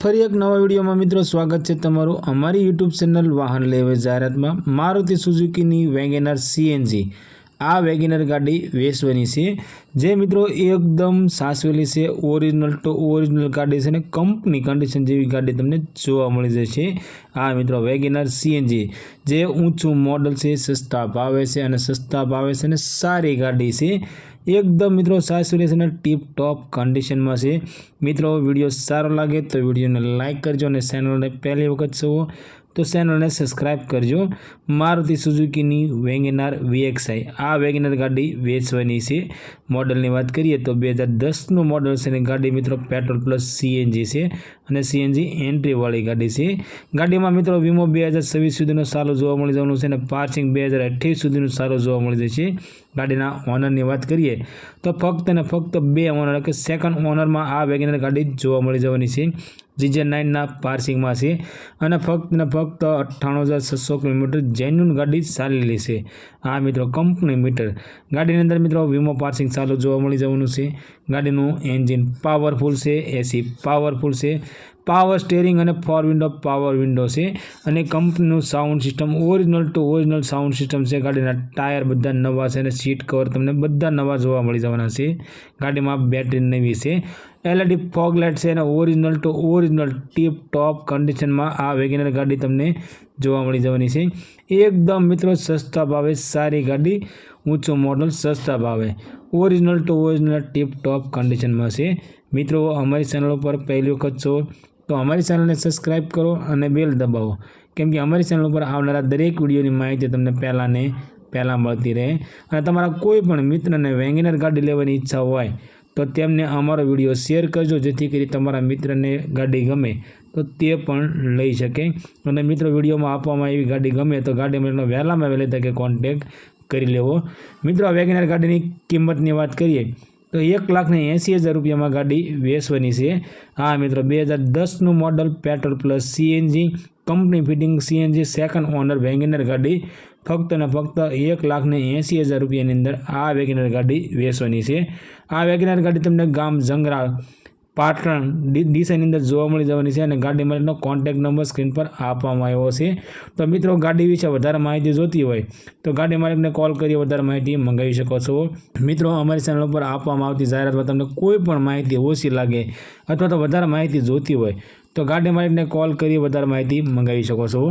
ફરી એક નવા વિડીયોમાં મિત્રો સ્વાગત છે તમારું અમારી યુટ્યુબ ચેનલ વાહન લેવે જાહેરાતમાં. મારુતિ સુઝુકીની વેગેનર સીએનજી આ વેગેનર ગાડી વેચવાની છે. જે મિત્રો એકદમ સાસવેલી છે ઓરિજિનલ ટુ ઓરિજિનલ ગાડી છે અને કંપની કન્ડિશન જેવી ગાડી તમને જોવા મળી જશે. આ મિત્રો, વેગેનર સીએનજી જે ઊંચું મોડલ છે, સસ્તા ભાવે છે અને સસ્તા ભાવે છે અને સારી ગાડી છે. એકદમ મિત્રો સાસવેલી છે અને ટીપ ટોપ કન્ડિશનમાં છે. મિત્રો, વીડિયો સારો લાગે તો વિડીયોને લાઇક કરજો અને ચેનલને પહેલી વખત છો તો ચેનલને સબસ્ક્રાઈબ કરજો. મારુતિ સુઝુકીની વેગેનાર વીએક્સઆઈ આ વેગેનાર ગાડી વેચવાની છે. મોડલની વાત કરીએ તો બે હજાર દસનું મોડલ છે અને ગાડી મિત્રો પેટ્રોલ પ્લસ સીએનજી છે. અને સીએનજી એન્ટ્રીવાળી ગાડી છે. ગાડીમાં મિત્રો વીમો બે હજાર છવ્વીસ સુધીનો સારો જોવા મળી જવાનું છે અને પાર્સિંગ બે હજાર અઠ્યાવીસ સુધીનું સારો જોવા મળી જશે ગાડીના ઓનરની વાત કરીએ તો ફક્ત અને ફક્ત બે ઓનર કે સેકન્ડ ઓનરમાં આ વેગેનર ગાડી જોવા મળી જવાની છે. જીજે નાઇનના પાર્સિંગમાં છે અને ફક્ત ને ફક્ત અઠ્ઠાણું હજાર છસો કિલોમીટર જેન્યુન ગાડી ચાલેલી છે. આ મિત્રો કંપની મીટર ગાડીની અંદર મિત્રો વીમો પાર્સિંગ ચાલુ જોવા મળી જવાનું છે. ગાડીનું એન્જિન પાવરફુલ છે એસી પાવરફુલ છે. પાવર સ્ટેરિંગ અને ફોર વિન્ડો પાવર વિન્ડો છે. અને કંપનીનું sound system original to original sound system છે. ગાડીના ટાયર બધા નવા છે અને સીટ કવર તમને બધા નવા જોવા મળી જવાના છે. ગાડીમાં બેટરી નવી છે. એલઈડી ફોગ લાઇટ છે અને original to original tip top કન્ડિશનમાં આ વેગેનર ગાડી તમને જોવા મળી જવાની છે. એકદમ મિત્રો સસ્તા ભાવે, સારી ગાડી, ઊંચો મોડલ સસ્તા ભાવે. Original to original tip top કન્ડિશનમાં છે. મિત્રો, અમારી ચેનલ ઉપર પહેલી વખત છો તો અમારી ચેનલને સબસ્ક્રાઈબ કરો અને બેલ દબાવો. કેમ કે અમારી ચેનલ ઉપર આવનારા દરેક વિડીયોની માહિતી તમને પહેલાંને પહેલાં મળતી રહે. અને તમારા કોઈ પણ મિત્રને વેગેનર ગાડી લેવાની ઈચ્છા હોય, તો તેમને અમારો વીડિયો શેર કરજો, જેથી કરી તમારા મિત્રને ગાડી ગમે, તો તે પણ લઈ શકે. અને મિત્રો, વિડીયોમાં આપવામાં એવી ગાડી ગમે, તો ગાડી મિત્રનો વહેલામાં વહેલી તકે કોન્ટેક કરી લેવો. મિત્રો વેગેનર ગાડીની કિંમતની વાત કરીએ તો એક લાખને એંસી હજાર રૂપિયામાં ગાડી વેચવાની છે. હા, મિત્રો, બે હજાર દસનું model petrol plus CNG company fitting CNG second owner WagonR ગાડી. ફક્ત ને ફક્ત એક લાખને એંસી હજાર રૂપિયાની અંદર આ વેગેનર ગાડી વેચવાની છે. આ વેગેનર ગાડી તમને ગામ જંગરાળ પાટણ દિશાની અંદર જોવા મળી જવાની છે અને ગાડી માલિકનો કોન્ટેક્ટ નંબર સ્ક્રીન પર આપવામાં આવ્યો છે. તો મિત્રો, ગાડી વિશે વધારે માહિતી જોતી હોય તો ગાડી માલિકને કોલ કરી વધારે માહિતી મંગાવી શકો છો. મિત્રો, અમારી ચેનલ ઉપર આપવામાં આવતી જાહેરાતમાં તમને કોઈ પણ માહિતી ઓછી લાગે અથવા તો વધારે માહિતી જોતી હોય તો ગાડી માલિકને કોલ કરી વધારે માહિતી મંગાવી શકો છો.